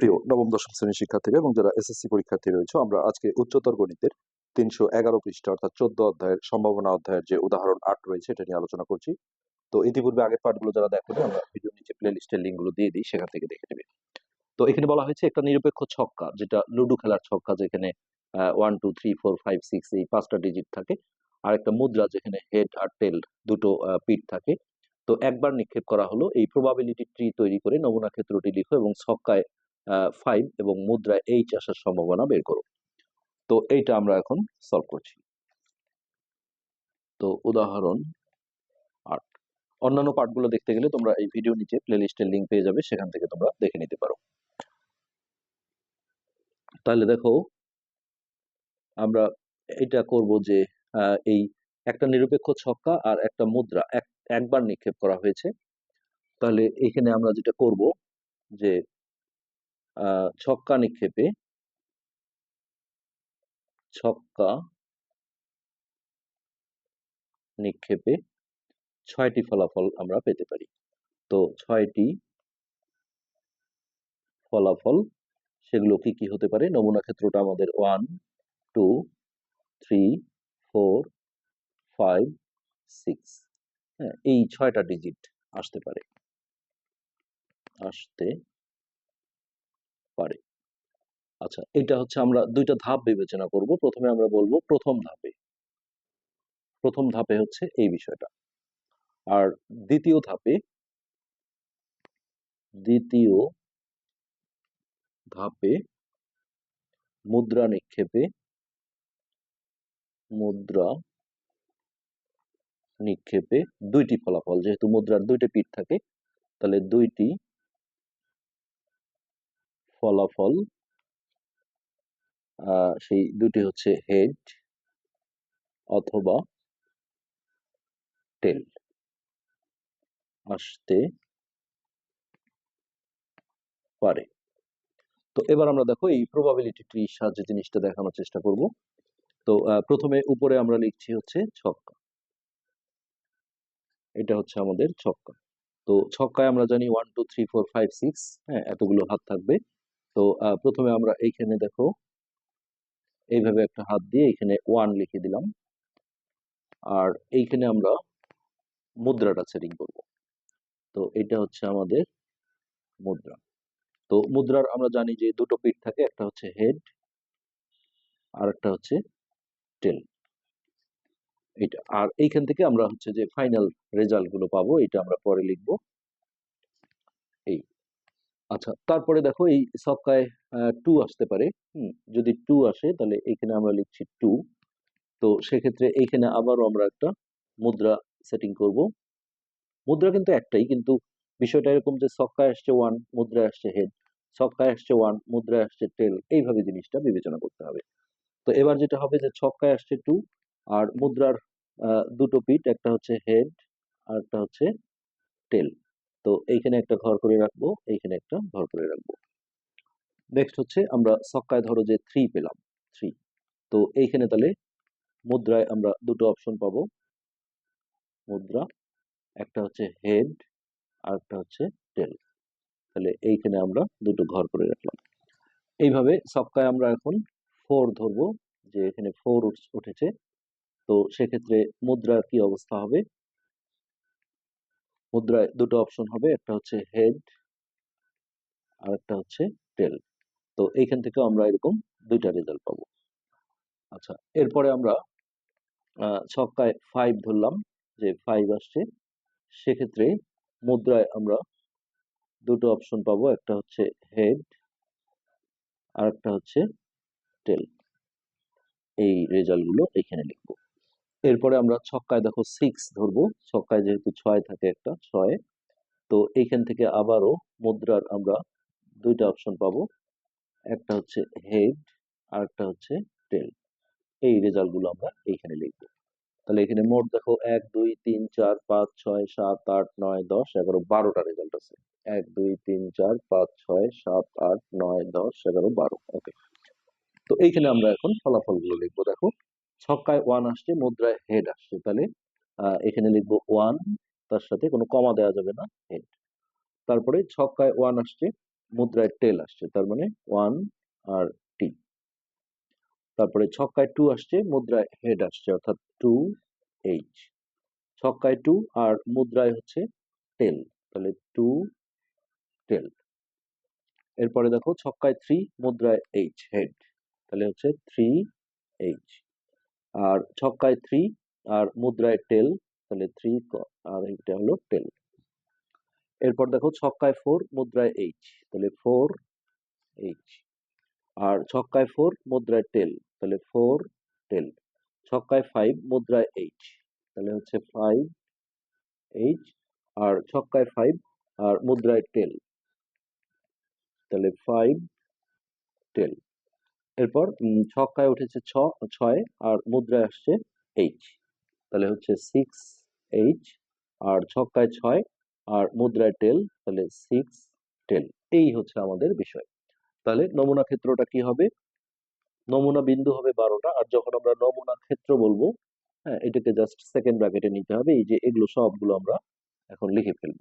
প্রিয় নবম, দশম শ্রেণির শিক্ষার্থীরা এবং যারা এসএসসি পরীক্ষার্থী রয়েছে, আমরা আজকে উচ্চতর গণিতের তিনশো এগারো পৃষ্ঠা, অর্থাৎ চোদ্দ অধ্যায়ের সম্ভাবনা অধ্যায়ের যে উদাহরণ আট রয়েছে, এটা নিয়ে আলোচনা করছি। তো ইতিপূর্বে আগের পাঠগুলো যারা দেখো আমরা ভিডিও নিচে প্লে লিস্টের লিঙ্কগুলো দিয়ে দিই, সেখান থেকে দেখে নেবে। তো এখানে বলা হয়েছে একটা নিরপেক্ষ ছক্কা, যেটা লুডো খেলার ছক্কা, যেখানে one two three four five six এই পাঁচটা ডিজিট থাকে। আর একটা মুদ্রা, যেখানে হেড আর টেল দুটো পিঠ থাকে। তো একবার নিক্ষেপ করা হলো, এই প্রবাবিলিটি ট্রি তৈরি করে নমুনা ক্ষেত্রটি লিখো এবং ছক্কায় ফাইভ এবং মুদ্রা এইচ আসার সম্ভাবনা বের করো তো এইটা আমরা এখন সলভ করছি। তো উদাহরণ আট। অন্যান্য পার্টগুলো দেখতে গেলে তোমরা এই ভিডিও নিচে প্লেলিস্টের লিঙ্ক পেয়ে যাবে, সেখান থেকে তোমরা দেখে নিতে পারো। তাহলে দেখো, আমরা এটা করব যে এই একটা নিরপেক্ষ ছক্কা আর একটা মুদ্রা এক, একবার নিক্ষেপ করা হয়েছে। তাহলে এখানে আমরা যেটা করব যে ছক্কা নিক্ষেপে। ছক্কা নিক্ষেপে ছয়টি ফলাফল আমরা পেতে পারি। তো ছয়টি ফলাফল, সেগুলো কি কি হতে পারে? নমুনা ক্ষেত্রটা আমাদের one two three four five six হ্যাঁ এই ছয়টা ডিজিট আসতে পারে। আসতে পারে। আচ্ছা এটা হচ্ছে আমরা দুইটা ধাপ বিবেচনা করব। প্রথমে আমরা বলব প্রথম ধাপে। প্রথম ধাপে হচ্ছে এই বিষয়টা। আর দ্বিতীয় ধাপে দ্বিতীয় ধাপে মুদ্রা নিক্ষেপে মুদ্রা নিক্ষেপে দুইটি ফলাফল। যেহেতু মুদ্রার দুইটি পিঠ থাকে, তাহলে দুইটি ফলাফল সেই দুটি হচ্ছে হেড অথবা টেল আসতে পারে। তো এবার আমরা দেখো এই প্রবাবিলিটি ট্রির সাহায্যে জিনিসটা দেখানোর চেষ্টা করব। তো প্রথমে উপরে আমরা লিখছি হচ্ছে ছক্কা। এটা হচ্ছে আমাদের ছক্কা। তো ছক্কায় আমরা জানি one two three four five six হ্যাঁ এতগুলো হাত থাকবে। তো প্রথমে আমরা এইখানে দেখো। এইভাবে একটা হাত দিয়ে এখানে ওয়ান লিখে দিলাম। আর এইখানে আমরা মুদ্রাটা সেটিং করব। তো এটা হচ্ছে আমাদের মুদ্রা। তো মুদ্রার আমরা জানি যে দুটো পিঠ থাকে, একটা হচ্ছে হেড আর একটা হচ্ছে টেল এটা আর এইখান থেকে আমরা হচ্ছে যে ফাইনাল রেজাল্টগুলো পাবো এটা আমরা পরে লিখব। এই। আচ্ছা তারপরে দেখো এই সবকায় টু আসতে পারে, হুম? যদি টু আসে, তাহলে এখানে আমরা লিখছি টু তো সেক্ষেত্রে এইখানে আবারও আমরা একটা মুদ্রা সেটিং করব। মুদ্রা কিন্তু একটাই, কিন্তু বিষয়টা এরকম যে সক্কায় আসছে ওয়ান মুদ্রায় আসছে হেড ছক্কায় আসছে ওয়ান মুদ্রায় আসছে টেল এইভাবে জিনিসটা বিবেচনা করতে হবে। তো এবার যেটা হবে যে ছক্কায় আসছে টু আর মুদ্রার দুটো পিঠ, একটা হচ্ছে হেড আর একটা হচ্ছে টেল তো এইখানে একটা ঘর করে রাখব, এইখানে একটা ঘর করে রাখব। নেক্সট হচ্ছে আমরা সক্কায় ধরো যে থ্রি পেলাম থ্রি তো এইখানে তাহলে মুদ্রায় আমরা দুটো অপশন পাবো। মুদ্রা, একটা হচ্ছে হেড আর একটা হচ্ছে টেল তাহলে এইখানে আমরা দুটো ঘর করে রাখলাম। এইভাবে সক্কায় আমরা এখন ফোর ধরবো, যে এখানে ফোর উঠেছে। তো সেক্ষেত্রে মুদ্রার কি অবস্থা হবে? মুদ্রায় দুটো অপশন হবে, একটা হচ্ছে হেড আর একটা হচ্ছে টেল তো এইখান থেকে আমরা এরকম দুইটা রেজাল্ট পাবো। আচ্ছা এরপরে আমরা ছক্কায় ফাইভ ধরলাম, যে ফাইভ আসছে, সেক্ষেত্রে মুদ্রায় আমরা দুটো অপশন পাবো, একটা হচ্ছে হেড আর একটা হচ্ছে টেল এই রেজাল্টগুলো এখানে লিখব। এরপরে আমরা ছক্কায় দেখো সিক্স ধরবো। ছক্কায় যেহেতু ছয় থাকে একটা, ছয়। তো এইখান থেকে আবারও মুদ্রার আমরা দুইটা অপশন পাবো। একটা হচ্ছে হেড আর একটা হচ্ছে টেল এই রেজাল্টগুলো আমরা এইখানে লিখব। তাহলে এখানে মোট দেখো এক, দুই, তিন, চার, পাঁচ, ছয়, সাত, আট, নয়, দশ, এগারো, বারোটা রেজাল্ট আছে। এক, দুই, তিন, চার, পাঁচ, ছয়, সাত, আট, নয়, দশ, এগারো, বারো। ওকে তো এইখানে আমরা এখন ফলাফলগুলো লিখব। দেখো ছক্কায় ওয়ান আসছে, মুদ্রায় হেড আসছে। তাহলে এখানে লিখব ওয়ান তার সাথে কোনো কমা দেওয়া যাবে না হেড তারপরে ছক্কায় ওয়ান আসছে, মুদ্রায় টেল আসছে, তার মানে ওয়ান আর টি তারপরে ছক্কায় টু আসছে, মুদ্রায় হেড আসছে, অর্থাৎ টু এইচ ছক্কায় টু আর মুদ্রায় হচ্ছে টেল তাহলে টু টেল এরপরে দেখো, ছক্কায় থ্রি মুদ্রায় এইচ হেড তাহলে হচ্ছে থ্রি এইচ আর ছক্কায় থ্রি আর মুদ্রায় টেল, তাহলে থ্রি আর এটা হলো টেল। এরপর দেখো ছক্কায় ফোর মুদ্রায় এইচ তাহলে ফোর এইচ আর ছক্কায় ফোর মুদ্রায় টেল, তাহলে ফোর টেল। ছক্কায় ফাইভ মুদ্রায় এইচ তাহলে হচ্ছে ফাইভ এইচ আর ছক্কায় ফাইভ আর মুদ্রায় টেল, তাহলে ফাইভ টেল। এরপর ছক্কায় উঠেছে ছ, ছয়, আর মুদ্রায় আসছে এইচ তাহলে হচ্ছে সিক্স এইচ আর ছক্কায় ছয়, আর মুদ্রায় টেল তাহলে সিক্স টেল এই হচ্ছে আমাদের বিষয়। তাহলে নমুনা ক্ষেত্রটা কি হবে? নমুনা বিন্দু হবে বারোটা, আর যখন আমরা নমুনা ক্ষেত্র বলব হ্যাঁ এটাকে জাস্ট সেকেন্ড ব্র্যাকেটে নিতে হবে, এই যে এগুলো সবগুলো আমরা এখন লিখে ফেলব।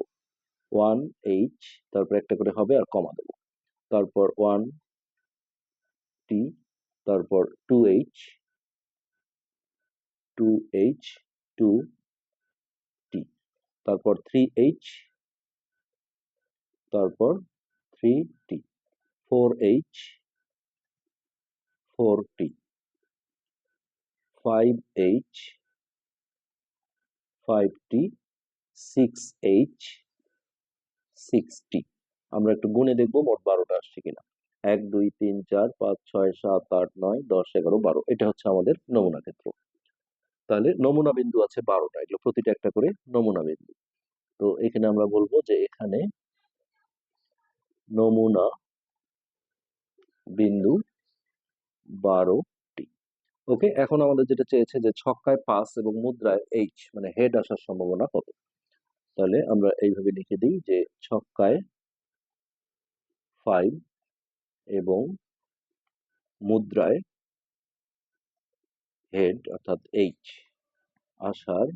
ওয়ান এইচ তারপর একটা করে হবে, আর কমা দেবো। তারপর ওয়ান টি তারপর two H two H two T তারপর থ্রি এইচ তারপর three T four H four T five H five T six H six T আমরা একটু গুনে দেখব মোট বারোটা আসছে কিনা। এক, দুই, তিন, চার, পাঁচ, ছয়, সাত, আট, নয়, দশ, এগারো, বারো। এটা হচ্ছে আমাদের নমুনা ক্ষেত্র। তাহলে নমুনা বিন্দু আছে বারোটা। এগুলো প্রতিটা একটা করে নমুনা বিন্দু। তো এখানে আমরা বলব যে এখানে নমুনা বিন্দু বারোটি। ওকে? এখন আমাদের যেটা চেয়েছে যে ছক্কায় পাস এবং মুদ্রায় এইচ মানে হেড আসার সম্ভাবনা কত? তাহলে আমরা এইভাবে লিখে দিই যে ছক্কায় ফাইভ এবং মুদ্রায় হেড অর্থাৎ এইচ আসার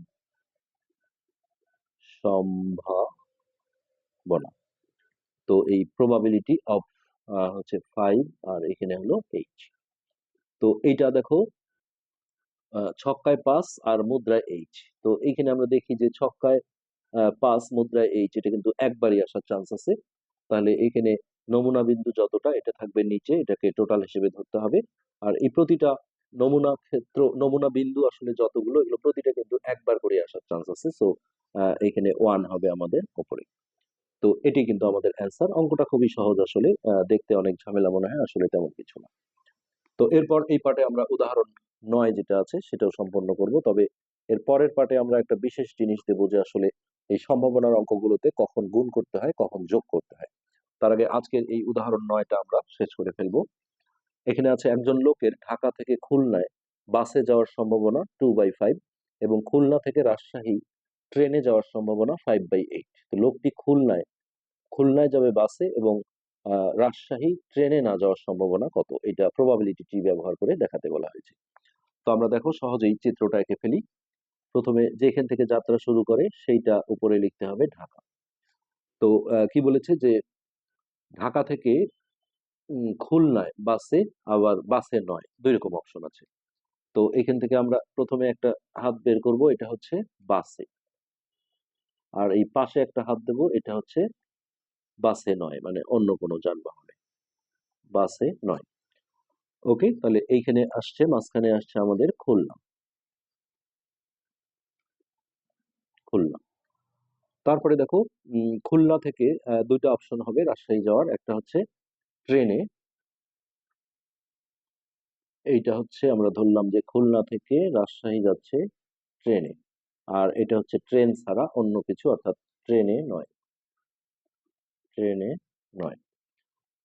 সম্ভাবনা। তো এই প্রবাবিলিটি অফ হচ্ছে ফাইভ আর এখানে হলো এইচ তো এইটা দেখো ছক্কায় পাস আর মুদ্রায় এইচ তো এইখানে আমরা দেখি যে ছক্কায় পাস, মুদ্রায় এইচ এটা কিন্তু একবারই আসার চান্স আছে। তাহলে এখানে নমুনা বিন্দু যতটা, এটা থাকবে নিচে, এটাকে টোটাল হিসেবে ধরতে হবে। আর এই প্রতিটা নমুনা ক্ষেত্র, নমুনা বিন্দু আসলে যতগুলো, এগুলো প্রতিটা কিন্তু একবার করে আসার চান্স আছে। সো এখানে ওয়ান হবে আমাদের উপরে তো এটি কিন্তু আমাদের অ্যান্সার অঙ্কটা খুবই সহজ আসলে। দেখতে অনেক ঝামেলা মনে হয়, আসলে তেমন কিছু না। তো এরপর এই পার্টে আমরা উদাহরণ নয় যেটা আছে, সেটাও সম্পন্ন করব। তবে এর পরের পার্টে আমরা একটা বিশেষ জিনিস দেবো যে আসলে এই সম্ভাবনার অঙ্কগুলোতে কখন গুণ করতে হয়, কখন যোগ করতে হয়। তার আগে আজকের এই উদাহরণ নয়টা আমরা শেষ করে ফেলব। এখানে আছে একজন লোকের ঢাকা থেকে খুলনায় বাসে যাওয়ার সম্ভাবনা টু বাই ফাইভ এবং খুলনা থেকে রাজশাহী ট্রেনে যাওয়ার সম্ভাবনা ফাইভ বাই এইট তো লোকটি খুলনায় খুলনায় যাবে বাসে এবং রাজশাহী ট্রেনে না যাওয়ার সম্ভাবনা কত? এটা প্রবাবিলিটি টি ব্যবহার করে দেখাতে বলা হয়েছে। তো আমরা দেখো সহজেই চিত্রটা এঁকে ফেলি। প্রথমে যেখান থেকে যাত্রা শুরু করে সেইটা উপরে লিখতে হবে ঢাকা। তো কি বলেছে যে ঢাকা থেকে খুলনায় বাসে আবার বাসে নয়, দুই রকম অপশন আছে। তো এখান থেকে আমরা প্রথমে একটা হাত বের করব, এটা হচ্ছে বাসে। আর এই পাশে একটা হাত দেব, এটা হচ্ছে বাসে নয় মানে অন্য কোনো যানবাহনে। বাসে নয়। ওকে, তাহলে এইখানে আসছে, মাঝখানে আসছে আমাদের খুলনা। খুলনা। তারপরে দেখো খুলনা থেকে দুইটা অপশন হবে, রাজশাহী যাওয়ার। একটা হচ্ছে ট্রেনে। এইটা হচ্ছে আমরা ধরলাম যে খুলনা থেকে রাজশাহী যাচ্ছে ট্রেনে। আর এটা হচ্ছে ট্রেন ছাড়া অন্য কিছু, অর্থাৎ ট্রেনে নয়। ট্রেনে নয়।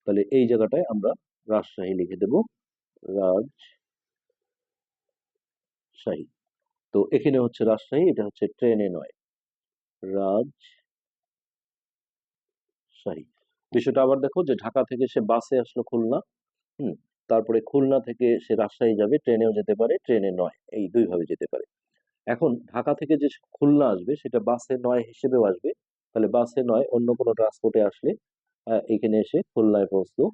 তাহলে এই জায়গাটায় আমরা রাজশাহী লিখে দেব, রাজশাহী। তো এখানে হচ্ছে রাজশাহী, এটা হচ্ছে ট্রেনে নয়। রাজশাহী বিষয়টা আবার দেখো যে ঢাকা থেকে সে বাসে আসলো খুলনা, হুম? তারপরে খুলনা থেকে সে রাজশাহী যাবে, ট্রেনেও যেতে পারে, ট্রেনে নয়, এই দুই ভাবে যেতে পারে। এখন ঢাকা থেকে যে খুলনা আসবে, সেটা বাসে নয় হিসেবেও আসবে, তাহলে বাসে নয়, অন্য কোনো ট্রান্সপোর্টে আসলে এখানে এসে খুলনায় পৌঁছলো।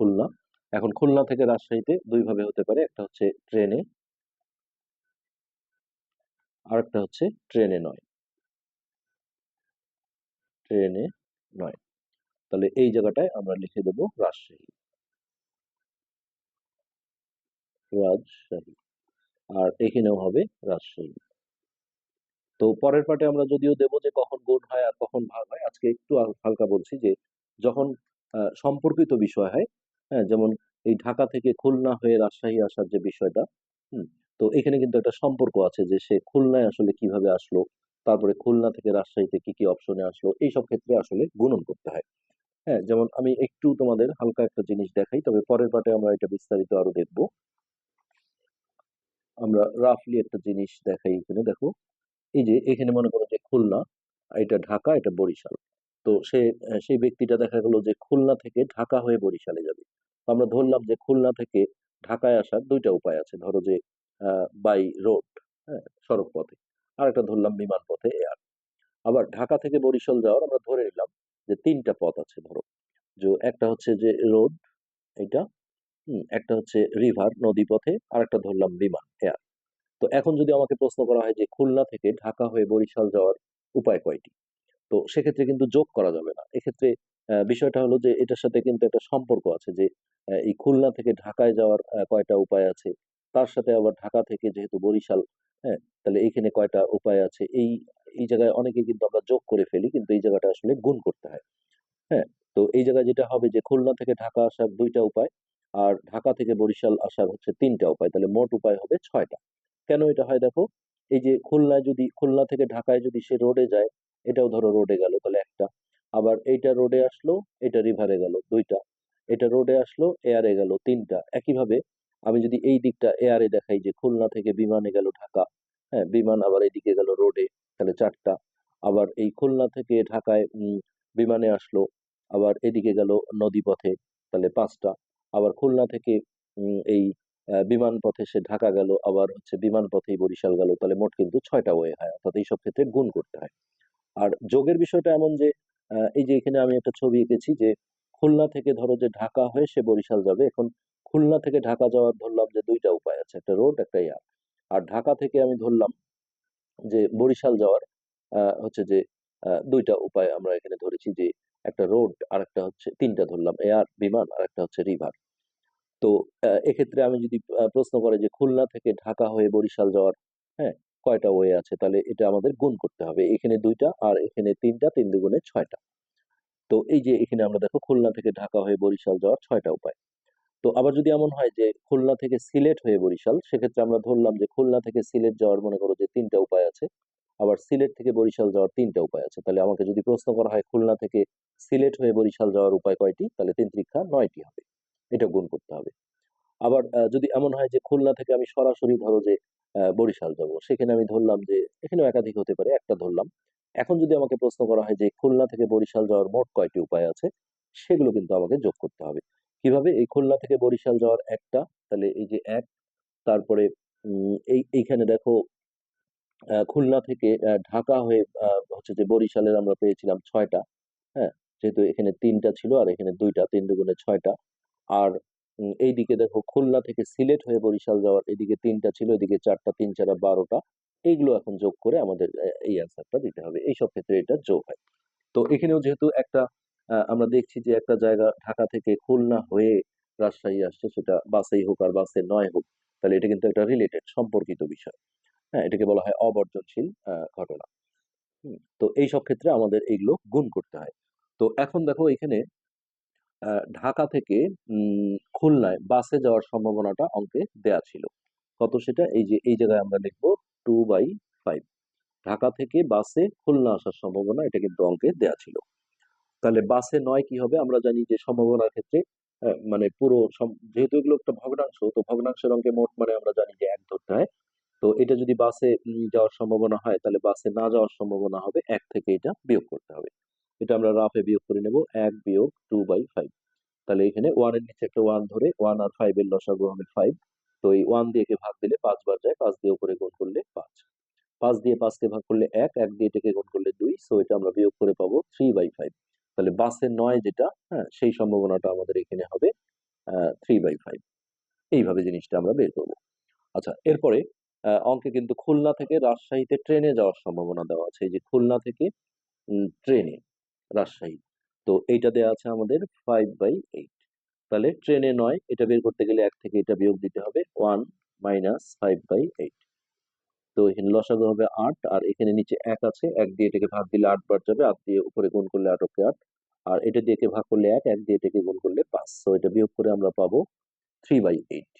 খুলনা। এখন খুলনা থেকে রাজশাহীতে দুই ভাবে হতে পারে, একটা হচ্ছে ট্রেনে আর একটা হচ্ছে ট্রেনে নয়। ট্রেনে নয়। তাহলে এই জায়গাটায় আমরা লিখে দেব রাজশাহী। রাজশাহী। আর এখানেও হবে রাজশাহী। তো পরের পার্টে আমরা যদিও দেব যে কখন গুণ হয় আর কখন ভাগ হয়, আজকে একটু হালকা বলছি যে যখন সম্পর্কিত বিষয় হয় হ্যাঁ যেমন এই ঢাকা থেকে খুলনা হয়ে রাজশাহী আসার যে বিষয়টা, হুম তো এখানে কিন্তু একটা সম্পর্ক আছে যে সে খুলনায় আসলে কীভাবে আসলো, তারপরে খুলনা থেকে রাজশাহীতে কি কি অপশনে আসলো, এইসব ক্ষেত্রে আসলে গুণন করতে হয়। হ্যাঁ যেমন আমি একটু তোমাদের হালকা একটা জিনিস দেখাই, তবে পরের পার্টে আমরা এটা বিস্তারিত আরও দেখব। আমরা রাফলি একটা জিনিস দেখাই এখানে, দেখো। এই যে এখানে মনে করো যে খুলনা, এটা ঢাকা, এটা বরিশাল। তো সে সেই ব্যক্তিটা দেখা গেল যে খুলনা থেকে ঢাকা হয়ে বরিশালে যাবে। আমরা ধরলাম যে খুলনা থেকে ঢাকায় আসার দুইটা উপায় আছে। ধরো যে বাই রোড হ্যাঁ সড়ক পথে। আর একটা ধরলাম বিমান পথে এয়ার। আবার ঢাকা থেকে বরিশাল যাওয়ার আমরা ধরে নিলাম যে তিনটা পথ আছে ধরো। যে একটা হচ্ছে যে রোড এটা একটা হচ্ছে রিভার নদী পথে আর একটা ধরলাম বিমান, এয়ার। তো এখন যদি আমাকে প্রশ্ন করা হয় যে খুলনা থেকে ঢাকা হয়ে বরিশাল যাওয়ার উপায় কয়টি? তো সেক্ষেত্রে কিন্তু যোগ করা যাবে না। এক্ষেত্রে বিষয়টা হলো যে এটার সাথে কিন্তু একটা সম্পর্ক আছে যে এই খুলনা থেকে ঢাকায় যাওয়ার কয়টা উপায় আছে তার সাথে আবার ঢাকা থেকে যেহেতু বরিশাল হ্যাঁ তাহলে এইখানে কয়টা উপায় আছে? এই এই জায়গায় অনেকে কিন্তু আমরা যোগ করে ফেলি, কিন্তু এই জায়গাটা আসলে গুণ করতে হয়। হ্যাঁ তো এই জায়গায় যেটা হবে যে খুলনা থেকে ঢাকা আসার দুইটা উপায়, আর ঢাকা থেকে বরিশাল আসার হচ্ছে তিনটা উপায়, তাহলে মোট উপায় হবে ছয়টা। কেন এটা হয় দেখো? এই যে খুলনায় যদি, খুলনা থেকে ঢাকায় যদি সে রোডে যায়, এটাও ধরো রোডে গেল তাহলে একটা। আবার এইটা রোডে আসলো, এটা রিভারে গেল দুইটা। এটা রোডে আসলো এয়ারে গেল তিনটা। একইভাবে আমি যদি এই দিকটা এয়ারে দেখাই যে খুলনা থেকে বিমানে গেল ঢাকা হ্যাঁ বিমান আবার এদিকে গেল রোডে তাহলে চারটা। আবার এই খুলনা থেকে ঢাকায় বিমানে আসলো, আবার এদিকে গেল নদী পথে তাহলে পাঁচটা। আবার খুলনা থেকে এই বিমান পথে সে ঢাকা গেল, আবার হচ্ছে বিমান পথেই বরিশাল গেল, তাহলে মোট কিন্তু ছয়টা ওয়ে হয়, অর্থাৎ এইসব ক্ষেত্রে গুণ করতে হয়। আর যোগের বিষয়টা এমন যে এই যে এখানে আমি একটা ছবি এঁকেছি যে, খুলনা থেকে ধরো যে ঢাকা হয়ে সে বরিশাল যাবে, এখন খুলনা থেকে ঢাকা যাওয়ার ধরলাম যে দুইটা উপায় আছে, একটা রোড একটা এয়ার আর ঢাকা থেকে আমি ধরলাম যে বরিশাল যাওয়ার হচ্ছে যে দুইটা উপায় আমরা এখানে ধরেছি যে একটা রোড আর একটা হচ্ছে, তিনটা ধরলাম এয়ার বিমান আর একটা হচ্ছে রিভার তো এক্ষেত্রে আমি যদি প্রশ্ন করে যে খুলনা থেকে ঢাকা হয়ে বরিশাল যাওয়ার হ্যাঁ কয়টা ওয়ে আছে, তাহলে এটা আমাদের গুণ করতে হবে। এখানে দুইটা আর এখানে তিনটা, তিন দুগুণে ছয়টা। তো এই যে এখানে আমরা দেখো খুলনা থেকে ঢাকা হয়ে বরিশাল যাওয়ার ছয়টা উপায়। তো আবার যদি এমন হয় যে খুলনা থেকে সিলেট হয়ে বরিশাল, সেক্ষেত্রে আমরা ধরলাম যে খুলনা থেকে সিলেট যাওয়ার মনে করো যে তিনটা উপায় আছে। আবার সিলেট থেকে বরিশাল যাওয়ার তিনটা উপায় আছে। তাহলে আমাকে যদি প্রশ্ন করা হয় খুলনা থেকে সিলেট হয়ে বরিশাল যাওয়ার উপায় কয়টি? তাহলে তিন ত্রিক্ষা নয়টি হবে। এটা গুণ করতে হবে। আবার যদি এমন হয় যে খুলনা থেকে আমি সরাসরি ধরো যে বরিশাল যাব, সেখানে আমি ধরলাম যে, এখানেও একাধিক হতে পারে, একটা ধরলাম। এখন যদি আমাকে প্রশ্ন করা হয় যে খুলনা থেকে বরিশাল যাওয়ার মোট কয়টি উপায় আছে, সেগুলো কিন্তু আমাকে যোগ করতে হবে। কীভাবে এই খুলনা থেকে বরিশাল যাওয়ার একটা, তাহলে এই যে এক, তারপরে এই, এইখানে দেখো খুলনা থেকে ঢাকা হয়ে হচ্ছে যে বরিশালের আমরা পেয়েছিলাম ছয়টা হ্যাঁ? যেহেতু এখানে তিনটা ছিল আর এখানে দুইটা, তিন দুগুণে ছয়টা। আর এইদিকে দেখো খুলনা থেকে সিলেট হয়ে বরিশাল যাওয়ার এদিকে তিনটা ছিল, এদিকে চারটা, তিন চারা বারোটা। এইগুলো এখন যোগ করে আমাদের এই অ্যান্সারটা দিতে হবে। এইসব ক্ষেত্রে এটা যোগ হয়। তো এখানেও যেহেতু একটা আমরা দেখছি যে একটা জায়গা ঢাকা থেকে খুলনা হয়ে রাজশাহী আসছে, সেটা বাসেই হোক আর বাসে নয় হোক, তাহলে এটা কিন্তু একটা রিলেটেড সম্পর্কিত বিষয়। হ্যাঁ এটাকে বলা হয় অবর্জনশীল ঘটনা। তো এই সব ক্ষেত্রে আমাদের এইগুলো গুণ করতে হয়। তো এখন দেখো এখানে ঢাকা থেকে খুলনায় বাসে যাওয়ার সম্ভাবনাটা অঙ্কে দেয়া ছিল। কত সেটা? এই যে, এই জায়গায় আমরা লিখব টু বাই ফাইভ ঢাকা থেকে বাসে খুলনা আসার সম্ভাবনা, এটা কিন্তু অঙ্কে দেয়া ছিল। তাহলে বাসে নয় কি হবে? আমরা জানি যে সম্ভাবনার ক্ষেত্রে মানে পুরো যেহেতু এগুলো একটা ভগ্নাংশ, তো ভগ্নাংশের অঙ্কে মোট মানে আমরা জানি যে এক ধরতে হয়। তো এটা যদি বাসে যাওয়ার সম্ভাবনা হয়, তাহলে বাসে না যাওয়ার সম্ভাবনা হবে, এক থেকে এটা বিয়োগ করতে হবে। এটা আমরা রাফে বিয়োগ করে নেব, এক বিয়োগ টু বাই ফাইভ তাহলে এখানে ওয়ানের নিচে একটা ওয়ান ধরে ওয়ান আর ফাইভ এর লসাগু হবে ফাইভ তো এই ওয়ান দিয়ে কে ভাগ দিলে পাঁচবার যায়, পাঁচ দিয়ে উপরে গুণ করলে পাঁচ। পাঁচ দিয়ে পাঁচকে ভাগ করলে এক এক দিয়ে এটাকে গুণ করলে দুই। সো এটা আমরা বিয়োগ করে পাবো থ্রি বাই ফাইভ তাহলে বাসে নয় যেটা হ্যাঁ সেই সম্ভাবনাটা আমাদের এখানে হবে থ্রি বাই ফাইভ এইভাবে জিনিসটা আমরা বের করব। আচ্ছা এরপরে অঙ্কে কিন্তু খুলনা থেকে রাজশাহীতে ট্রেনে যাওয়ার সম্ভাবনা দেওয়া আছে। এই যে খুলনা থেকে ট্রেনে রাজশাহী। তো এইটা দেওয়া আছে আমাদের ফাইভ বাই এইট তাহলে ট্রেনে নয়, এটা বের করতে গেলে এক থেকে এটা বিয়োগ দিতে হবে one minus five by eight তো এখানে লসাগু হবে আট, আর এখানে নিচে এক আছে, এক দিয়ে এটাকে ভাগ দিলে আট বার যাবে আট দিয়ে উপরে গুণ করলে আট, ওকে আট, আর এটা দিয়ে ভাগ করলে এক এক দিয়ে এটাকে গুণ করলে পাঁচ তো এটা বিয়োগ করে আমরা পাবো থ্রি বাই এইট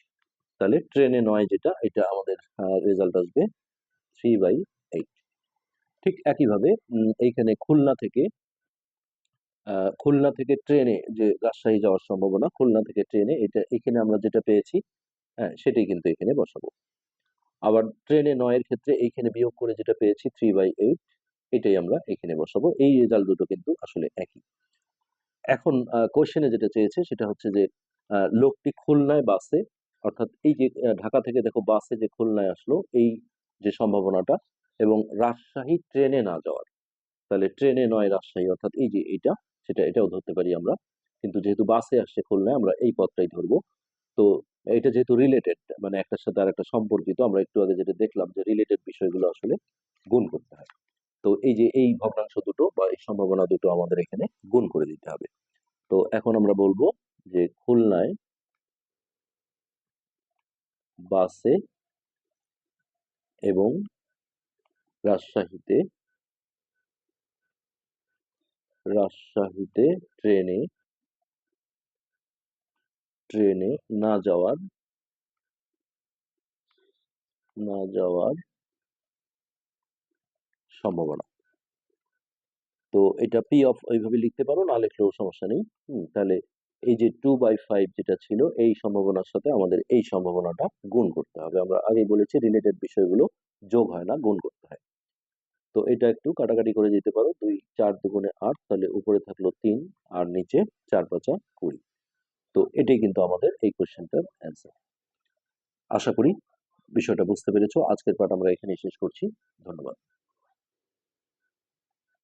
তাহলে ট্রেনে নয় যেটা, এটা আমাদের রেজাল্ট আসবে থ্রি বাই এইট ঠিক একইভাবে এইখানে খুলনা থেকে খুলনা থেকে ট্রেনে যে রাজশাহী যাওয়ার সম্ভাবনা, খুলনা থেকে ট্রেনে এটা, এখানে আমরা যেটা পেয়েছি হ্যাঁ সেটাই কিন্তু এখানে বসাবো। আবার ট্রেনে নয়ের ক্ষেত্রে এইখানে বিয়োগ করে যেটা পেয়েছি থ্রি বাই এইট এটাই আমরা এখানে বসাবো। এই রেজাল্ট দুটো কিন্তু আসলে একই। এখন কোশ্চেনে যেটা চেয়েছে সেটা হচ্ছে যে লোকটি খুলনায় বাসে, অর্থাৎ এই যে ঢাকা থেকে দেখো বাসে যে খুলনায় আসলো, এই যে সম্ভাবনাটা এবং রাজশাহী ট্রেনে না যাওয়ার, তাহলে ট্রেনে নয় রাজশাহী, অর্থাৎ এই যে এইটা, সেটা, এটাও ধরতে পারি আমরা। কিন্তু যেহেতু বাসে আসছে খুলনায়, আমরা এই পথটাই ধরবো। তো এটা যেহেতু রিলেটেড মানে একটার সাথে আর একটা সম্পর্কিত, আমরা একটু আগে যেটা দেখলাম যে রিলেটেড বিষয়গুলো আসলে গুণ করতে হয়। তো এই যে এই ভগ্নাংশ দুটো বা এই সম্ভাবনা দুটো আমাদের এখানে গুণ করে দিতে হবে। তো এখন আমরা বলব যে খুলনায় বাসে এবং রাজশাহীতে রাজশাহীতে ট্রেনে ট্রেনে না যাওয়ার না যাওয়ার সম্ভাবনা। তো এটা পি অফ ওইভাবে লিখতে পারো, না লিখলেও সমস্যা নেই। তাহলে এই যে টু বাই ফাইভ যেটা ছিল, এই সম্ভাবনার সাথে আমাদের এই সম্ভাবনাটা গুণ করতে হবে। আমরা আগে বলেছি রিলেটেড বিষয়গুলো যোগ হয় না, গুণ করতে হয়। তো এটা একটু কাটাকাটি করে দিতে পারো। দুই, চার দুগুণে আট, তাহলে উপরে থাকল তিন, আর নিচে চার পাঁচা কুড়ি। তো এটাই কিন্তু আমাদের এই কোশ্চেনটার অ্যান্সার আশা করি বিষয়টা বুঝতে পেরেছ। আজকের পাঠ আমরা এখানেই শেষ করছি। ধন্যবাদ।